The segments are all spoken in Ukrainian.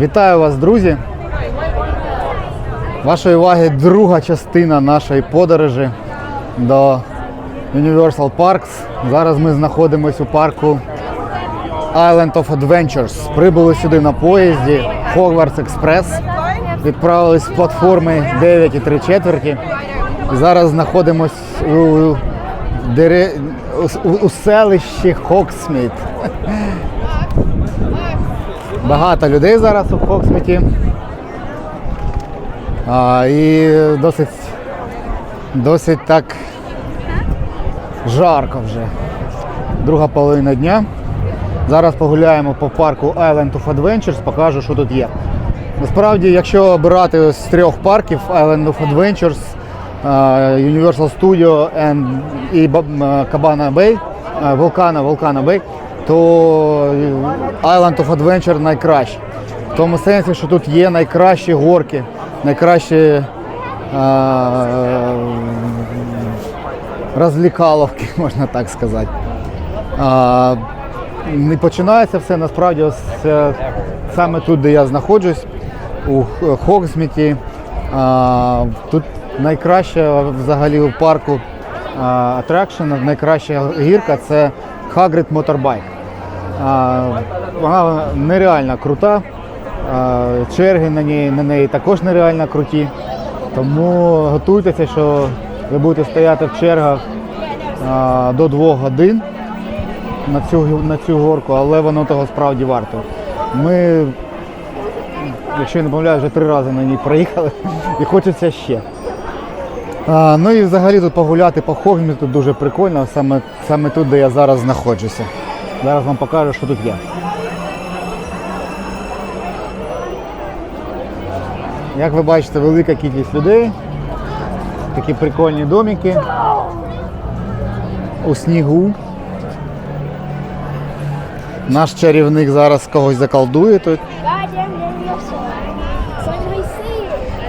Вітаю вас, друзі! Вашої уваги друга частина нашої подорожі до Universal Parks. Зараз ми знаходимося у парку Island of Adventures. Прибули сюди на поїзді Hogwarts Express. Відправились з платформи 9 і 3 четверті. Зараз знаходимось у, у, у селищі Хоксміт. Багато людей зараз у Хоксміті. А, і досить, досить так жарко вже. Друга половина дня. Зараз погуляємо по парку Island of Adventures, покажу, що тут є. Насправді, якщо обирати з трьох парків Island of Adventures, Universal Studio and, і Cabana Bay, Volcano, Volcano Bay, то Island of Adventure найкраще. В тому сенсі, що тут є найкращі горки, найкращі а, розлікаловки, можна так сказати. А, не починається все насправді ось, е, саме тут, де я знаходжусь, у Хоксміті. А, тут найкраща взагалі у парку атракшн, найкраща гірка це Hagrid Motorbike. Вона нереально крута. Черги на неї, на неї також нереально круті. Тому готуйтеся, що ви будете стояти в чергах до 2 годин на цю, на цю горку, але воно того справді варто. Ми, якщо я не помиляю, вже три рази на ній проїхали і хочеться ще. А, ну і взагалі тут погуляти по Хогмі тут дуже прикольно, саме, саме тут, де я зараз знаходжуся. Зараз вам покажу, що тут є. Як ви бачите, велика кількість людей. Такі прикольні домики у снігу. Наш чарівник зараз когось заколдує тут.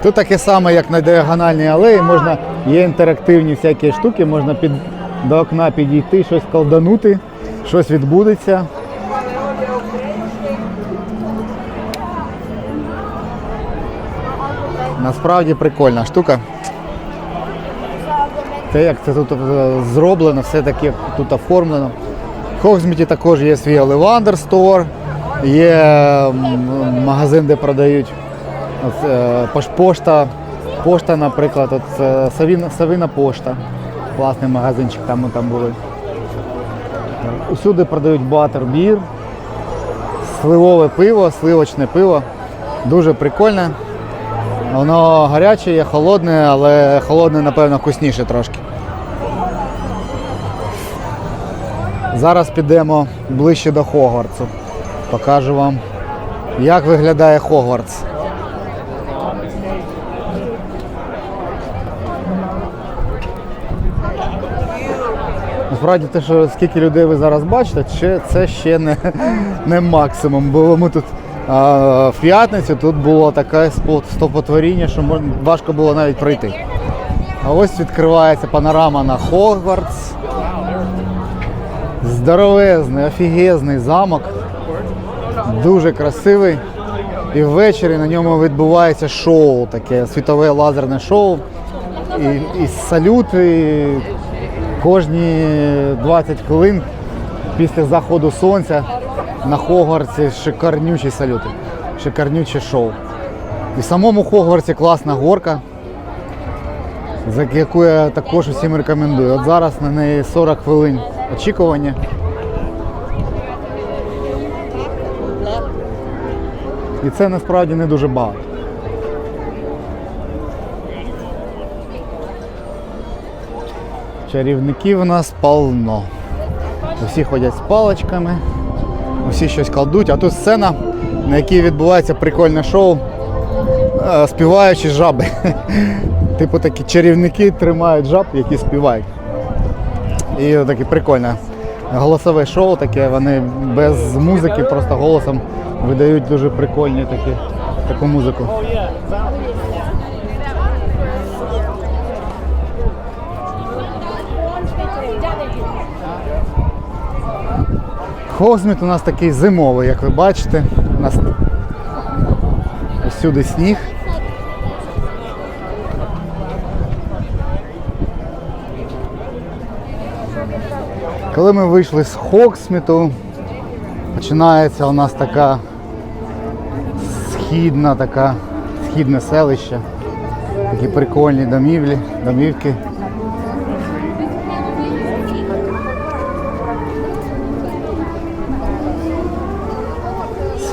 Тут таке саме, як на діагональній алеї, можна, є інтерактивні всякі штуки, можна під, до окна підійти, щось колданути, щось відбудеться. Насправді прикольна штука. Те, як це тут е, зроблено, все таки тут оформлено. В Хогсміті також є свій Олевандер Стор, є магазин, де продають е, пош- пошта, пошта, наприклад, от, е, Савіна пошта. Класний магазинчик там ми там були. Усюди продають батербір, сливове пиво, сливочне пиво. Дуже прикольне. Воно гаряче, є холодне, але холодне, напевно, вкусніше трошки. Зараз підемо ближче до Хогвартсу. Покажу вам, як виглядає Хогвартс. Насправді те, що скільки людей ви зараз бачите, це ще не, не максимум. Бо ми тут а, в п'ятницю тут було таке стопотворіння, що важко було навіть пройти. А ось відкривається панорама на Хогвартс. Здоровезний, офігезний замок. Дуже красивий. І ввечері на ньому відбувається шоу, таке світове лазерне шоу. І, і салюти кожні 20 хвилин після заходу сонця на Хогвартсі шикарнючі салюти, шикарнюче шоу. І в самому Хогвартсі класна горка, за яку я також усім рекомендую. От зараз на неї 40 хвилин очікування. І це насправді не дуже багато. Чарівників у нас полно. Усі ходять з паличками, усі щось кладуть, а тут сцена, на якій відбувається прикольне шоу, е, співаючі жаби. Типу такі чарівники тримають жаб, які співають. І таке прикольне голосове шоу, таке, вони без музики, просто голосом видають дуже прикольні такі, таку музику. Хозміт у нас такий зимовий, як ви бачите. У нас всюди сніг. Коли ми вийшли з Хоксміту, починається у нас така східна, така, східне селище. Такі прикольні домівлі, домівки.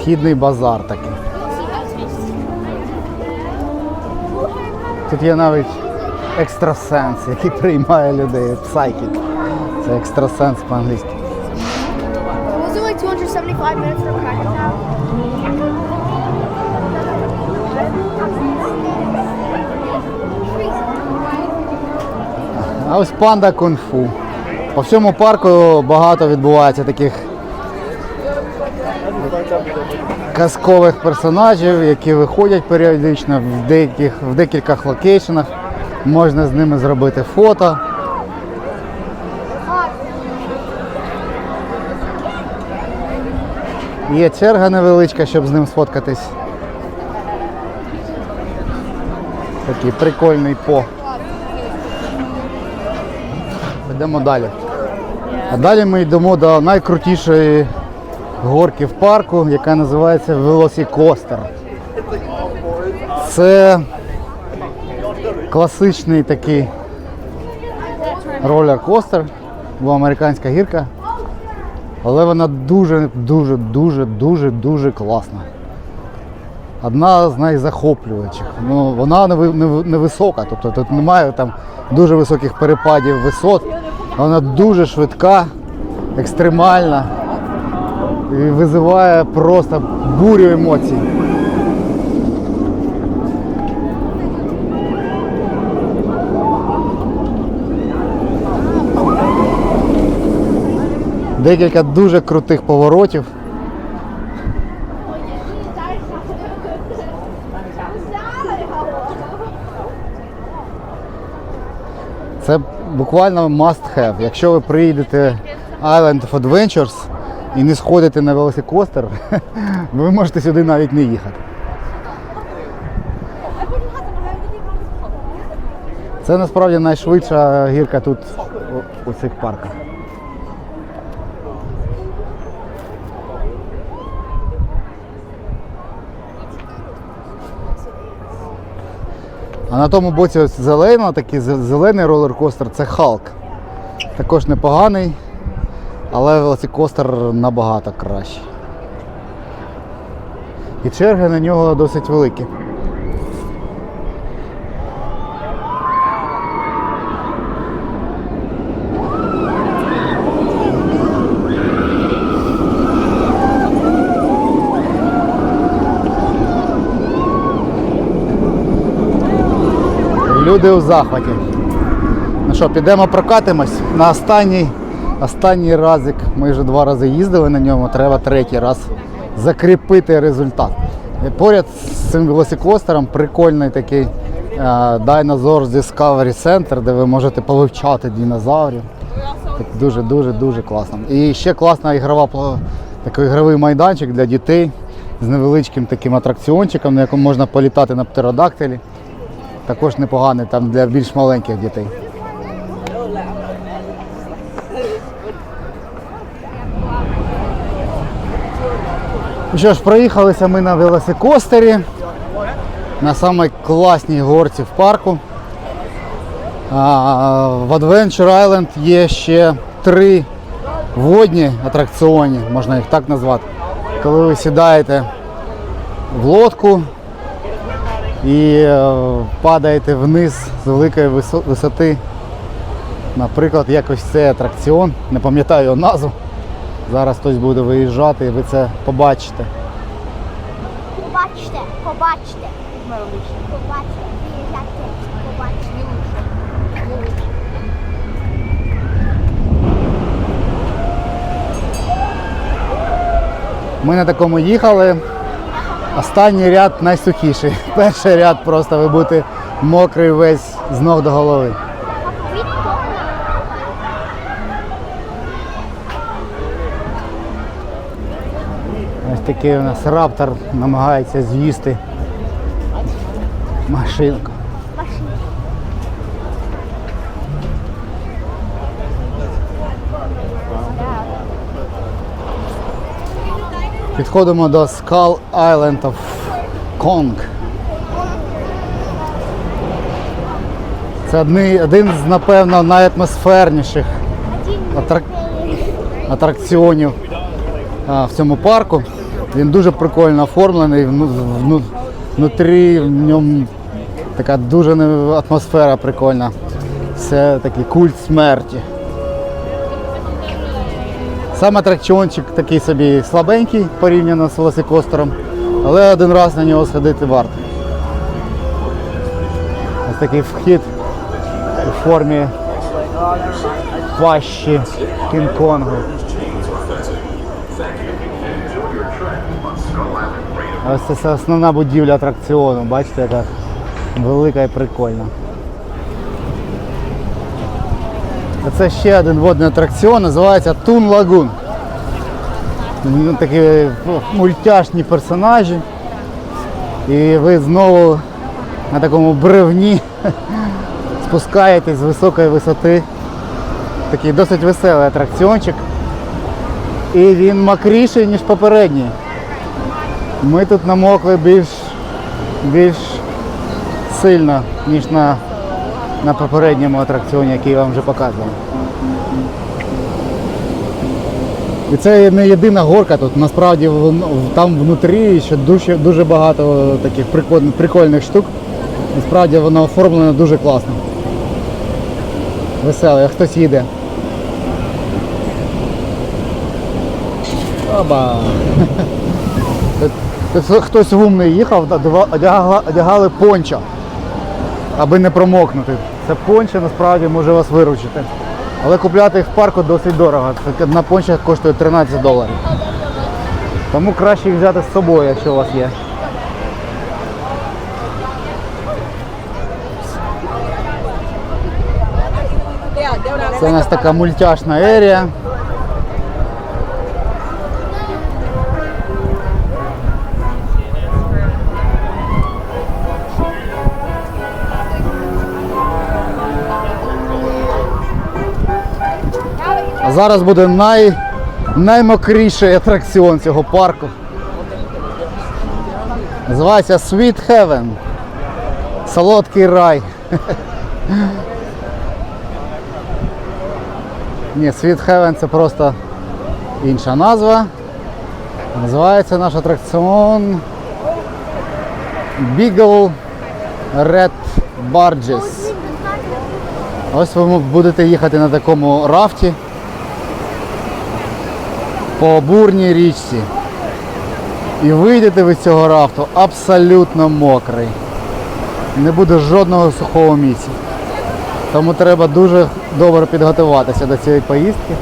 Східний базар такий. Тут є навіть екстрасенс, який приймає людей. Псайкік. Це екстрасенс по-англійськи. Was it like 275 minutes from Chinatown? А ось панда кунг-фу. По всьому парку багато відбувається таких казкових персонажів, які виходять періодично в деяких в декількох локейшенах. Можна з ними зробити фото. Є черга невеличка, щоб з ним сфоткатись. Такий прикольний по. Йдемо далі. А далі ми йдемо до найкрутішої горки в парку, яка називається Велосікостер. Це класичний такий ролер-костер, бо американська гірка. Але вона дуже, дуже, дуже, дуже, класна. Одна з найзахоплюючих. Ну, вона не, ви- не, не тобто тут немає там дуже високих перепадів висот. Вона дуже швидка, екстремальна і визиває просто бурю емоцій. Декілька дуже крутих поворотів. Це буквально must have. Якщо ви приїдете Island of Adventures і не сходите на велосикостер, ви можете сюди навіть не їхати. Це насправді найшвидша гірка тут у, цих парках. А на тому боці ось зелено, такий зелений ролер-костер це Халк. Також непоганий, але велосикостер набагато кращий. І черги на нього досить великі. Люди у захваті. Ну що, підемо прокатимось на останній, останній разик. Ми вже два рази їздили на ньому, треба третій раз закріпити результат. Поряд з цим велосикостером прикольний такий е, Dinosaurs Discovery Center, де ви можете повивчати динозаврів. Так дуже, дуже, дуже класно. І ще класна ігрова такий ігровий майданчик для дітей з невеличким таким атракціончиком, на якому можна політати на птеродактилі. Також непоганий там для більш маленьких дітей. Ну Що ж, проїхалися ми на велосикостері на самій класній горці в парку. А, в Adventure Island є ще три водні атракціони, можна їх так назвати. Коли ви сідаєте в лодку і е, падаєте вниз з великої висоти. Наприклад, якось цей атракціон, не пам'ятаю його назву. Зараз хтось буде виїжджати і ви це побачите. Побачте, побачте. Побачте, приїжджайте, побачте. Ми на такому їхали. Останній ряд найсухіший. Перший ряд просто ви будете мокрий весь з ног до голови. Ось такий у нас раптор намагається з'їсти. Машина. Підходимо до Skull Island of Kong. Це один з, напевно, найатмосферніших атрак... атракціонів а, в цьому парку. Він дуже прикольно оформлений. вну- вну- Внутрі в ньому така дуже атмосфера прикольна. Це такий культ смерті. Сам атракціончик такий собі слабенький порівняно з велосикостером, але один раз на нього сходити варто. Ось такий вхід у формі пащі Кінг-Конгу. Ось це основна будівля атракціону. Бачите, яка велика і прикольна. Це ще один водний атракціон, називається Тун Лагун. Ну, Такі ну, мультяшні персонажі. І ви знову на такому бревні спускаєтесь з високої висоти. Такий досить веселий атракціончик. І він мокріший, ніж попередній. Ми тут намокли більш, більш сильно, ніж на, на попередньому атракціоні, який я вам вже показував. І це не єдина горка тут. Насправді там внутрі ще дуже, дуже багато таких прикольних, прикольних штук. Насправді воно оформлено дуже класно. Весело, як хтось їде. Оба. Тут, тут хтось умний їхав, одягали, пончо, аби не промокнути. Це пончо насправді може вас виручити. Але купляти їх в парку досить дорого. Це Одна понча коштує 13 доларів. Тому краще їх взяти з собою, якщо у вас є. Це у нас така мультяшна ерія. А зараз буде най, наймокріший атракціон цього парку. Називається Sweet Heaven. Солодкий рай. Ні, Sweet Heaven це просто інша назва. Називається наш атракціон Beagle Red Barges. Ось ви будете їхати на такому рафті по бурній річці. І вийдете ви з цього рафту абсолютно мокрий. Не буде жодного сухого місця. Тому треба дуже добре підготуватися до цієї поїздки.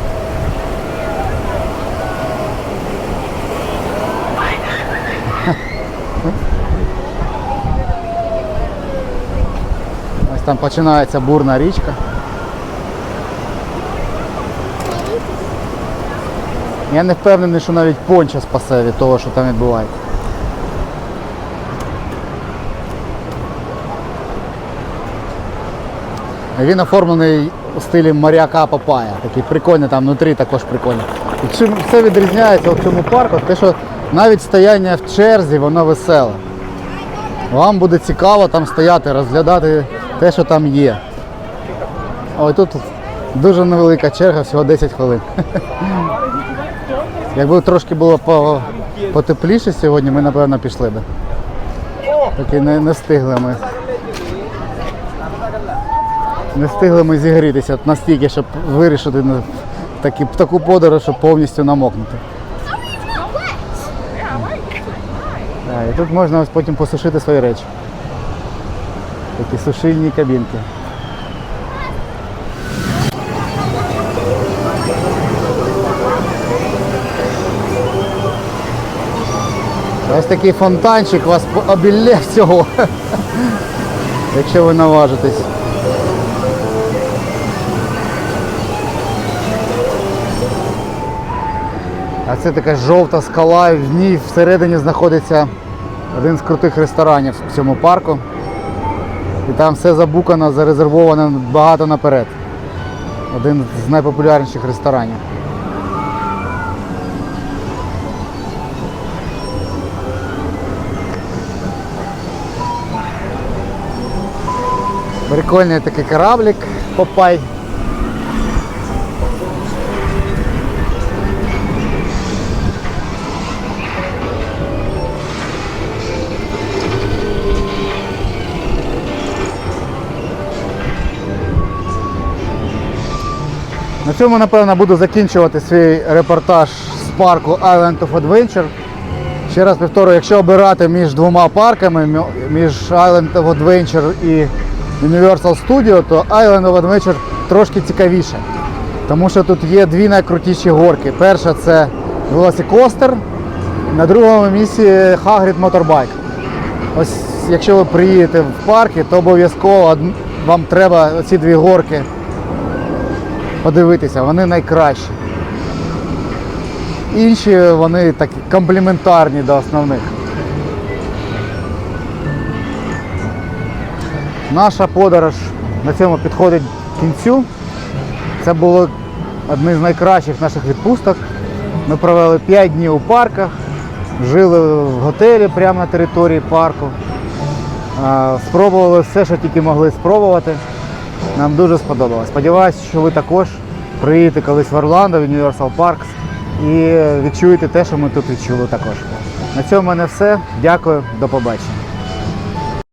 Ось там починається бурна річка. Я не впевнений, що навіть понча спасе від того, що там відбувається. Він оформлений у стилі моряка Папая. Такий прикольний, там внутрі також прикольний. І чим все відрізняється в цьому парку, те, що навіть стояння в черзі, воно веселе. Вам буде цікаво там стояти, розглядати те, що там є. Ой, тут дуже невелика черга, всього 10 хвилин. Якби трошки було по, потепліше сьогодні, ми напевно пішли би. Таки не, не встигли ми. Не встигли ми зігрітися настільки, щоб вирішити ну, такі, таку подорож, щоб повністю намокнути. Да, і тут можна потім посушити свої речі. Такі сушильні кабінки. Ось такий фонтанчик вас обілє всього, якщо ви наважитесь. А це така жовта скала, в ній всередині знаходиться один з крутих ресторанів в цьому парку. І там все забукано, зарезервовано багато наперед. Один з найпопулярніших ресторанів. Прикольний такий кораблик Попай. На цьому, напевно, буду закінчувати свій репортаж з парку Island of Adventure. Ще раз повторю, якщо обирати між двома парками, між Island of Adventure і Universal Studio, то Island of Adventure трошки цікавіше. Тому що тут є дві найкрутіші горки. Перша це велосикостер, на другому місці Hagrid Motorbike. Ось якщо ви приїдете в парки, то обов'язково вам треба ці дві горки подивитися, вони найкращі. Інші вони такі комплементарні до основних. Наша подорож на цьому підходить к кінцю. Це було одне з найкращих наших відпусток. Ми провели 5 днів у парках, жили в готелі прямо на території парку. Спробували все, що тільки могли спробувати. Нам дуже сподобалось. Сподіваюся, що ви також приїдете колись в Орландо, в Universal Parks і відчуєте те, що ми тут відчули також. На цьому в мене все. Дякую, до побачення.